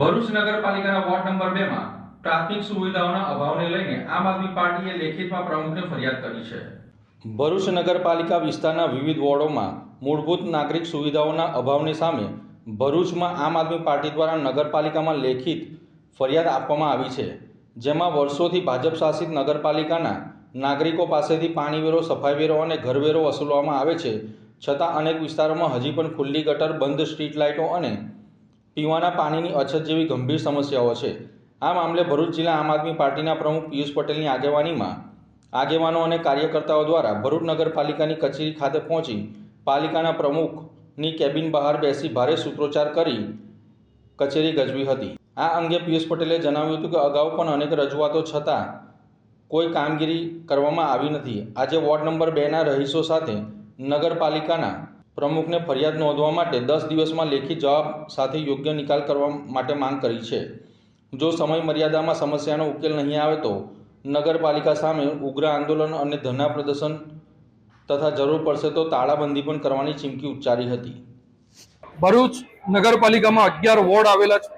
ભરૂચ નગરપાલિકાના ward number બે માં ટ્રાફિક સુવિધાઓના અભાવને લઈને આમ આદમી પાર્ટીએ લેખિતમાં પ્રમુખને ફરિયાદ કરી છે. ભરૂચ નગરપાલિકા વિસ્તારના વિવિધ વોર્ડોમાં મૂળભૂત નાગરિક સુવિધાઓના અભાવની સામે ભરૂચમાં આમ આદમી પાર્ટી દ્વારા નગરપાલિકામાં લેખિત ફરિયાદ આપવામાં આવી છે, જેમાં વર્ષોથી ભાજપ શાસિત નગરપાલિકાના નાગરિકો પાસેથી પાણીવેરો, સફાઈવેરો અને ઘરવેરો વસૂલવામાં આવે છે, છતાં અનેક વિસ્તારોમાં હજી પણ ખુલ્લી ગટર, બંધ સ્ટ્રીટ લાઇટો અને પીવાના પાણીની અછત જેવી ગંભીર સમસ્યાઓ છે. આ મામલે ભરૂચ જિલ્લા આમ આદમી પાર્ટીના પ્રમુખ પિયુષ પટેલની આગેવાનીમાં આગેવાનો અને કાર્યકર્તાઓ દ્વારા ભરૂચ નગરપાલિકાની કચેરી ખાતે પહોંચી પાલિકાના પ્રમુખની કેબિન બહાર બેસી ભારે સૂત્રોચ્ચાર કરી કચેરી ગજવી હતી. આ અંગે પિયુષ પટેલે જણાવ્યું હતું કે અગાઉ પણ અનેક રજૂઆતો છતાં કોઈ કામગીરી કરવામાં આવી નથી. આજે વોર્ડ નંબર બેના રહીશો સાથે નગરપાલિકાના પ્રમુખને ફરિયાદ નોંધવા માટે દસ દિવસમાં લેખિત જવાબ સાથે યોગ્ય નિકાલ કરવા માટે માંગ કરી છે. જો સમય મર્યાદામાં સમસ્યાનો ઉકેલ નહીં આવે તો નગરપાલિકા સામે ઉગ્ર આંદોલન અને ધરના પ્રદર્શન તથા જરૂર પડશે તો તાળાબંધી પણ કરવાની ચીમકી ઉચ્ચારી હતી. ભરૂચ નગરપાલિકામાં અગિયાર વોર્ડ આવેલા છે.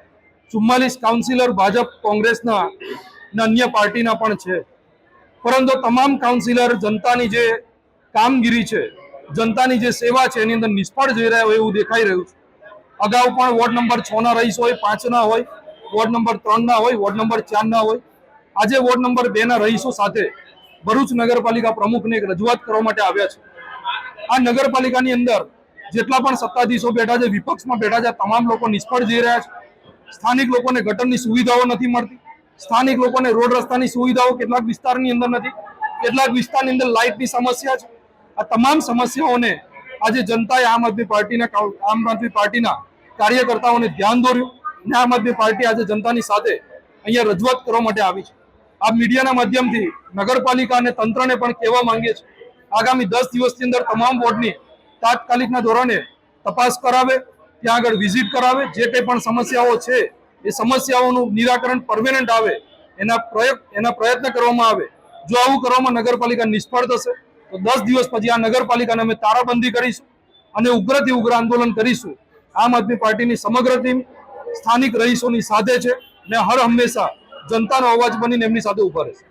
ચુમ્માલીસ કાઉન્સિલર ભાજપ કોંગ્રેસના અને અન્ય પાર્ટીના પણ છે. પરંતુ તમામ કાઉન્સિલર જનતાની જે કામગીરી છે જનતાની જે સેવા છે, એની અંદર નિષ્ફળ જઈ રહ્યા હોય એવું દેખાઈ રહ્યું છે. અગાઉ પણ વોર્ડ નંબર છ ના રહીશ હોય પાંચના હોય, વોર્ડ નંબર ત્રણના હોય, વોર્ડ નંબર ચારના હોય. આજે વોર્ડ નંબર બે ના રહીશો સાથે ભરૂચ નગરપાલિકા પ્રમુખને એક રજૂઆત કરવા માટે આવ્યા છે. આ નગરપાલિકાની અંદર જેટલા પણ સત્તાધીશો બેઠા છે, વિપક્ષમાં બેઠા છે તમામ લોકો નિષ્ફળ જઈ રહ્યા છે. સ્થાનિક લોકોને ગટરની સુવિધાઓ નથી મળતી. સ્થાનિક લોકોને રોડ રસ્તાની સુવિધાઓ કેટલાક વિસ્તારની અંદર નથી. કેટલાક વિસ્તારની અંદર લાઇટની સમસ્યા છે. આ તમામ સમસ્યાઓને આજે જનતાએ આમ આદમી પાર્ટીના આમ આદમી પાર્ટીના કાર્યકર્તાઓને ધ્યાન દોર્યું અને આમ આદમી પાર્ટી આજે જનતાની સાથે અહીંયા રજૂઆત કરવા માટે આવી છે. આ મીડિયાના માધ્યમથી નગરપાલિકા અને તંત્રને પણ કહેવા માંગીએ છીએ, આગામી દસ દિવસની અંદર તમામ વોર્ડની તાત્કાલિકના ધોરણે તપાસ કરાવે, ત્યાં આગળ વિઝિટ કરાવે, જે કંઈ પણ સમસ્યાઓ છે, એ સમસ્યાઓનું નિરાકરણ પરમેનન્ટ આવે, એના પ્રયત્ન એના પ્રયત્ન કરવામાં આવે. જો આવું કરવામાં નગરપાલિકા નિષ્ફળ થશે તો દસ દિવસ પછી આ નગરપાલિકાને અમે તારાબંધી કરીશું અને ઉગ્રથી ઉગ્ર આંદોલન કરીશું. આમ આદમી પાર્ટીની સમગ્ર ટીમ સ્થાનિક રહીશોની સાથે છે ને હર હંમેશા જનતાનો અવાજ બનીને એમની સાથે ઊભા રહેશે.